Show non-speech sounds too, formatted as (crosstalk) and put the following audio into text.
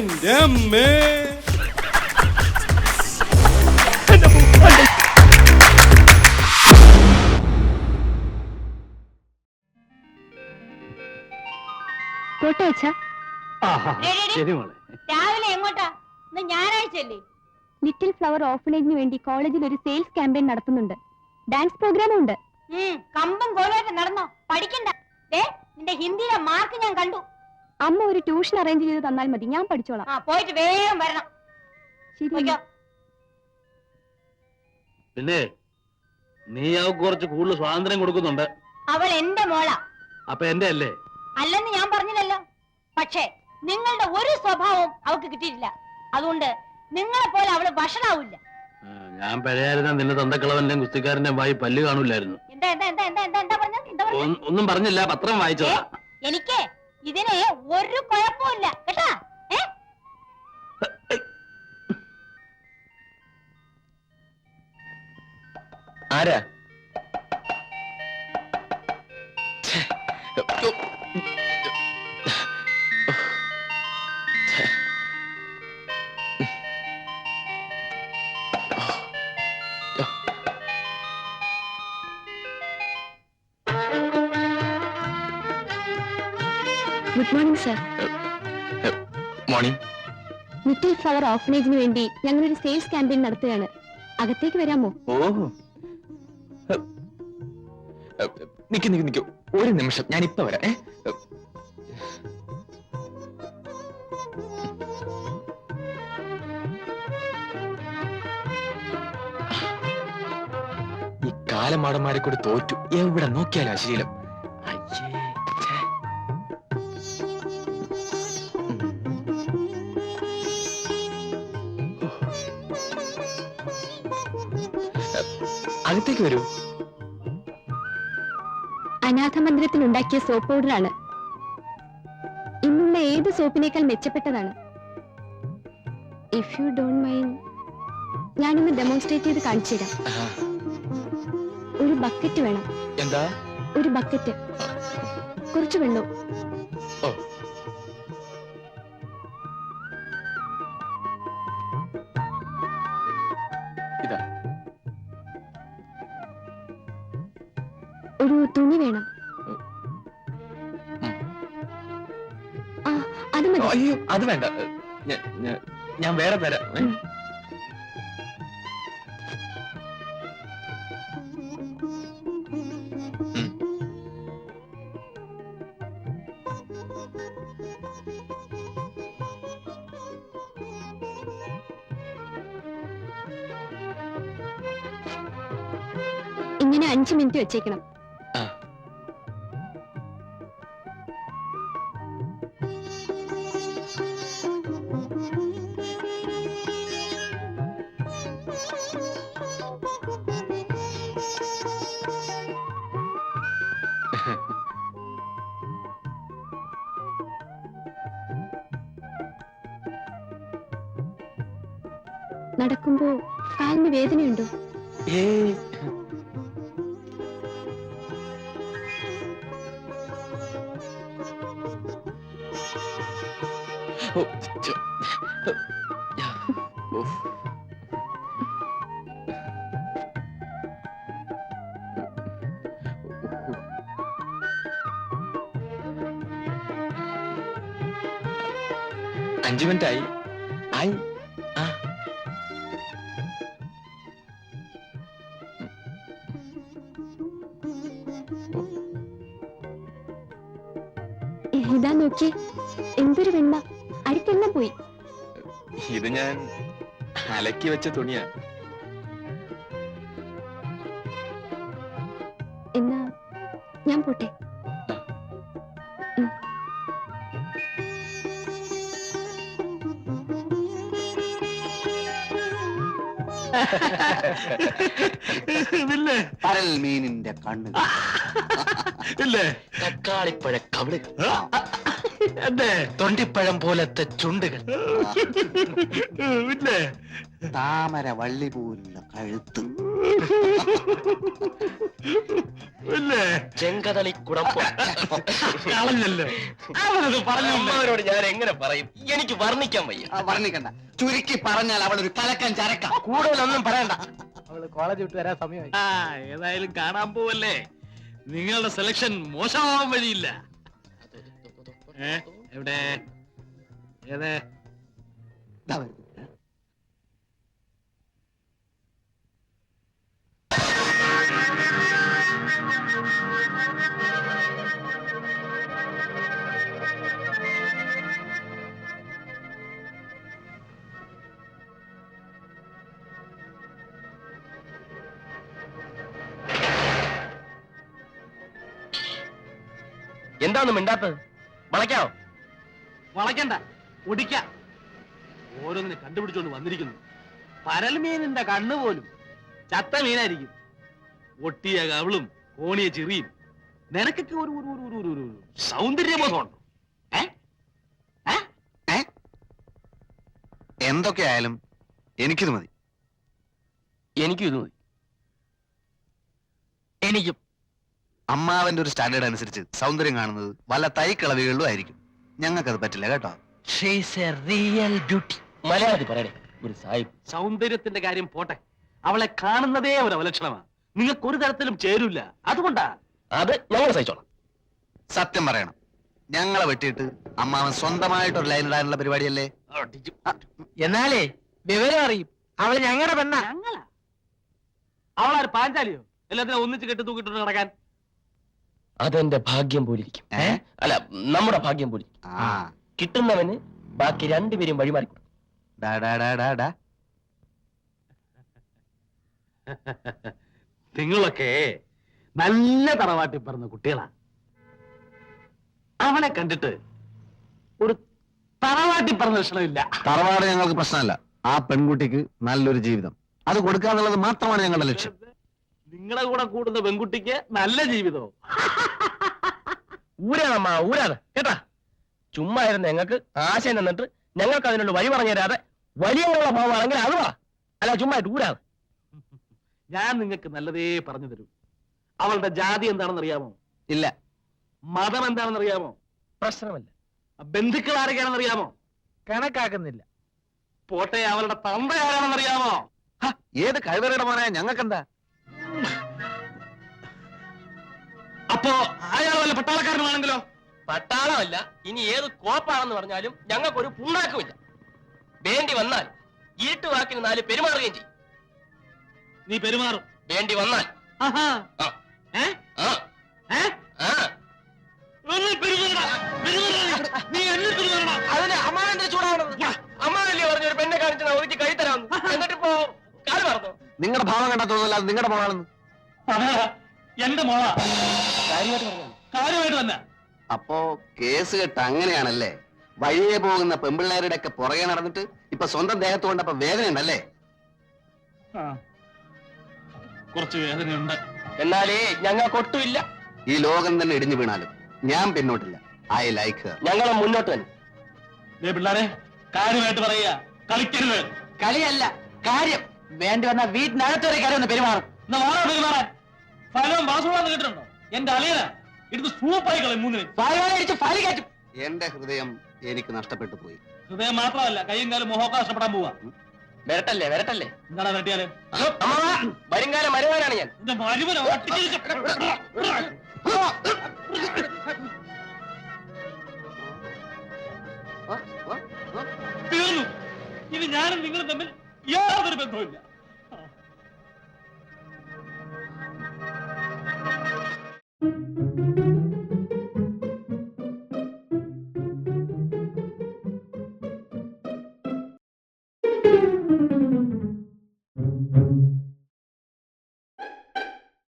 എന്റെ അമ്മേ ശരി മോളെ. രാവിലെ എങ്ങോട്ടാ? ഇന്ന് ഞായറാഴ്ചയല്ലേ ലിറ്റിൽ ഫ്ലവർ ഓഫനേജിന് വേണ്ടി കോളേജിൽ ഒരു സെയിൽസ് ക്യാമ്പയിൻ നടത്തുന്നുണ്ട്. ഡാൻസ് പ്രോഗ്രാമും ഉണ്ട്. കമ്പും കമ്പം നടന്നോ? പഠിക്കണ്ട. ദേ നിന്റെ ഹിന്ദിയിലെ മാർക്ക് ഞാൻ കണ്ടു. അമ്മ ഒരു ട്യൂഷൻ അറേഞ്ച് ചെയ്ത് തന്നാൽ മതി. ഞാൻ പഠിച്ചോളാം. ആ പോയിട്ട് വേഗം വരണം. ശരി. പോയിക്കോ. പിന്നെ നീ അവക്ക് കുറച്ച് കൂടുതൽ സ്വാതന്ത്ര്യം കൊടുക്കുന്നുണ്ട്. അവൾ എന്റെ മോളാ. അപ്പൊ എന്റെ അല്ലേ? അല്ലെന്ന് ഞാൻ പറഞ്ഞില്ലല്ലോ. പക്ഷേ നിങ്ങളുടെ ഒരു സ്വഭാവവും അവൾക്ക് കിട്ടിയിട്ടില്ല. അതുകൊണ്ട് നിങ്ങളെ പോലെ അവൾ ഭക്ഷണാവില്ല ആ, ഞാൻ പഴയായിരുന്ന നിന്റെ തന്തക്കളവന്റെ കുസ്തിക്കാരന്റെ വായി പല്ലു കാണൂലായിരുന്നു. എന്താ എന്താ എന്താ എന്താ എന്താ എന്താ പറഞ്ഞത്? എന്താ പറഞ്ഞത്? ഒ- ഒന്നും പറഞ്ഞില്ല പത്രം വായിച്ചോ എനിക്ക്? ഇതിന് ഒരു കുഴപ്പമില്ല കേട്ടാ? ആരാ? Morning sir. Morning. Little flower ഓഫനേജിന് വേണ്ടി ഞങ്ങൾ ഒരു സെയിൽസ് ക്യാമ്പയിൻ നടത്തുകയാണ്. അകത്തേക്ക് വരാമോ? നിക്ക് നിക്ക് നിക്ക്. ഒരു നിമിഷം. ഞാൻ ഇപ്പൊ വരാം. ഏ? ഈ കാലമാടന്മാരെ കൂടി തോറ്റു. എവിടെ നോക്കിയാലും അശ്ലീലം. അകത്തേക്ക് വരൂ. അനാഥ മന്ദിരത്തിൽ ഉണ്ടാക്കിയ സോപ്പ് പൗഡറാണ് ഇന്നുള്ള ഏത് സോപ്പിനേക്കാൾ മെച്ചപ്പെട്ടതാണ്? ഇഫ് യു ഡോണ്ട് മൈൻഡ് ഞാനൊന്ന് ഡെമോൺസ്ട്രേറ്റ് ചെയ്ത് കാണിച്ചു തരാം. ആഹാ. ഒരു ബക്കറ്റ് വേണം. എന്താ? ഒരു ബക്കറ്റ് കുറച്ച് വെള്ളം. ഓ. ഒരു തുണി വേണം ആ അത് മതി അയ്യോ അത് വേണ്ട ഞാൻ- വേറെ തരാം ഏ? ഉം. ഉം. ഇങ്ങനെ അഞ്ച് മിനിറ്റ് വെച്ചേക്കണം നടക്കുമ്പോ കാലിന് വേദനയുണ്ടോ. അഞ്ചു മിനിറ്റ് ഇതാ നോക്കി എന്തൊരു വെണ്ണ അടുത്തെണ്ണ പോയി? ഇത് ഞാൻ അലക്കി വെച്ച തുണിയാ. എന്നാ ഞാൻ പോട്ടെ. പരൽ മീനിന്റെ കണ്ണ്. (laughs) ഇല്ലേ? തക്കാളിപ്പഴ കവിൾ. അതെ. തൊണ്ടിപ്പഴം പോലത്തെ ചുണ്ടുകൾ. ഇല്ലേ? താമര പോലുള്ള കഴുത്ത്. ഇല്ലേ? ചെങ്കതളി കുടമ്പോ കളഞ്ഞല്ലോ അവനത് പറഞ്ഞു അമ്മവരോട് ഞാൻ എങ്ങനെ പറയും? എനിക്ക് വർണിക്കാൻ വയ്യ. ആ, വർണിക്കണ്ട. ചുരുക്കി പറഞ്ഞാൽ അവൾ ഒരു കലക്കൻ ചരക്ക. കൂടുതലൊന്നും പറയണ്ട. അവൾ കോളേജ് വിട്ട് വരാൻ സമയമായി. ആ ഏതായാലും കാണാൻ പോവല്ലേ? നിങ്ങളുടെ സെലക്ഷൻ മോശമാവാൻ വഴിയില്ല. ഏ? എവിടെ? ഏതേ? എന്താന്ന് മിണ്ടാത്തത്? വളയ്ക്കാവോ? വളയ്ക്കണ്ട. ഒടിക്ക ഓരോന്നിനെ കണ്ടുപിടിച്ചോണ്ട് വന്നിരിക്കുന്നു. പരൽമീനിന്റെ കണ്ണ് പോലും ചത്ത മീനായിരിക്കും. ഒട്ടിയ കവളും കോണിയ ചെറിയും. നിനക്കൊക്കെ ഒരു ഒരു ഒരു ഒരു ഒരു സൗന്ദര്യബോധമുണ്ടോ എന്തൊക്കെ ആയാലും? എനിക്കിത് മതി. എനിക്കും ഇത് മതി. എനിക്കും. അമ്മാവന്റെ ഒരു സ്റ്റാൻഡേർഡ് അനുസരിച്ച് സൗന്ദര്യം കാണുന്നത് വല്ല തൈക്കളവികളിലും ആയിരിക്കും. ഞങ്ങൾക്കത് പറ്റില്ല കേട്ടോ. റിയൽ ബ്യൂട്ടി മലയാളത്തിൽ പറയണേ ഒരു സാഹിബ് സൗന്ദര്യത്തിന്റെ കാര്യം പോട്ടെ. അവളെ കാണുന്നതേ ഒരു അവലക്ഷണമാണ്. നിങ്ങൾക്ക് ഒരു തരത്തിലും ചേരൂല. അതുകൊണ്ടാ. അത് ഞങ്ങൾ സഹിച്ചോളാം. സത്യം പറയണം. ഞങ്ങളെ വെട്ടിയിട്ട് അമ്മാവൻ സ്വന്തമായിട്ട് ഒരു ലൈൻ ഇടാനുള്ള പരിപാടിയല്ലേ? എന്നാലേ വിവരം അറിയും. അവൾ ഞങ്ങളുടെ പെണ്ണ. ഞങ്ങളാ? അവളാര് പാഞ്ചാലിയോ? എല്ലാത്തിനും ഒന്നിച്ച് കെട്ടി തൂക്കിട്ടുണ്ട് നടക്കാൻ. അതെന്റെ ഭാഗ്യം പോലിരിക്കും. ഏ? അല്ല നമ്മുടെ ഭാഗ്യം പോലിരിക്കും. ആ. കിട്ടുന്നവന് ബാക്കി രണ്ടുപേരും വഴിമാറി കൊടുക്കും. ഡാ ഡാ ഡാ ഡാ ഡാ. നിങ്ങളൊക്കെ നല്ല തറവാട്ടി പറഞ്ഞ കുട്ടികളാ. അവനെ കണ്ടിട്ട് ഒരു തറവാട്ടി പറഞ്ഞ ലക്ഷണമില്ല തറവാട് ഞങ്ങൾക്ക് പ്രശ്നമല്ല. ആ പെൺകുട്ടിക്ക് നല്ലൊരു ജീവിതം. അത് കൊടുക്കാന്നുള്ളത് മാത്രമാണ് ഞങ്ങളുടെ ലക്ഷ്യം. നിങ്ങളുടെ കൂടെ കൂടുന്ന പെൺകുട്ടിക്ക് നല്ല ജീവിതവും ഊരാണമ്മ ഊരാണ്. കേട്ടാ? ചുമ്മാ ഇരുന്ന് ഞങ്ങൾക്ക് ആശയം തന്നിട്ട് ഞങ്ങൾക്ക് അതിനുള്ള വഴി പറഞ്ഞു തരാതെ വലിയുള്ള ഭാവമാണെങ്കിൽ അത് വാ അല്ല ചുമ്മാ ഇട്ട് ഊരാണ്. ഞാൻ നിങ്ങൾക്ക് നല്ലതേ പറഞ്ഞു തരൂ. അവളുടെ ജാതി എന്താണെന്ന് അറിയാമോ ഇല്ല. മതം എന്താണെന്ന് അറിയാമോ പ്രശ്നമല്ല ബന്ധുക്കൾ ആരൊക്കെയാണെന്ന് അറിയാമോ കണക്കാക്കുന്നില്ല. പോട്ടെ അവളുടെ തന്ത ആരാണെന്ന് അറിയാമോ ഏത് കഴിവറയുടെ മോനെ ഞങ്ങൾക്കെന്താ? അപ്പോ അയാൾ വല്ല പട്ടാളക്കാരനാണെങ്കിലോ പട്ടാളമല്ല ഇനി ഏത് കോപ്പാണെന്ന് പറഞ്ഞാലും ഞങ്ങൾക്കൊരു പുണ്ണാക്കുമില്ല വേണ്ടി വന്നാൽ ഇരുട്ടുവാക്കിന് നാല് പെരുമാറുകയും ചെയ്യും. നീ പെരുമാറും. വേണ്ടി വന്നാൽ. ആഹാ. ആ. ഏ? ആ. ഏ? ആ. ഒന്ന് പെരുമാറടാ. പെരുമാറടാ. നീ. എന്നെ പെരുമാറടാ. അതിന് അമ്മാവെന്താ ചൂടാവണത്? അമ്മാവല്ലേ പറഞ്ഞു ഒരു പെണ്ണെ കാണിച്ച് ഞാൻ ഒതുക്കി കൈ തരാമെന്ന്. എന്നിട്ടിപ്പോ കാൽ മറന്നു? നിങ്ങളുടെ ഭാവം കണ്ടാ തോന്നുന്നില്ല അത് നിങ്ങളുടെ മോളാണെന്ന്. അതാ, എന്റെ മോളാ. കാര്യമായിട്ട് തന്നെ. അപ്പോ കേസ് കെട്ട് അങ്ങനെയാണല്ലേ? വഴിയെ പോകുന്ന പെമ്പിള്ളേരുടെ ഒക്കെ പുറകെ നടന്നിട്ട് ഇപ്പൊ സ്വന്തം ദേഹത്ത് കൊണ്ടപ്പോ വേദന ഉണ്ടല്ലേ ആ. കുറച്ച് വേദനയുണ്ട്. എന്നാലേ ഞങ്ങൾക്ക് ഒട്ടുമില്ല. ഈ ലോകം തന്നെ ഇടിഞ്ഞു വീണാലും ഞാൻ പിന്നോട്ടില്ല. ഐ ലൈക്ക് ഞങ്ങൾ മുന്നോട്ട് തന്നെ പിള്ളാരെ കാര്യമായിട്ട് പറയുക. കളിക്കരുത്. കളിയല്ല കാര്യം. വേണ്ടി വന്ന വീട്ടിനകത്ത് വരെ കയറി ഒന്ന് പെരുമാറും. പെരുമാറാൻ ഫലവും വാസുവാന്ന് കേട്ടിട്ടുണ്ടോ എന്റെ അളിയന എടുത്ത് സൂപ്പായി കളയും മൂന്നിന് ഫയൽ അടിച്ച് ഫയൽ കയറ്റും. എന്റെ ഹൃദയം എനിക്ക് നഷ്ടപ്പെട്ടു പോയി. ഹൃദയം മാത്രമല്ല കൈയും കാലും മുഖമൊക്കെ നഷ്ടപ്പെടാൻ പോവാ. വരട്ടല്ലേ വരട്ടല്ലേ? എന്താണ് വരട്ടിയാൽ? വരുംകാല മരുവാനാണ് ഞാൻ. തീർന്നു. ഇനി ഞാനും നിങ്ങളും തമ്മിൽ യാതൊരു ബന്ധവുമില്ല.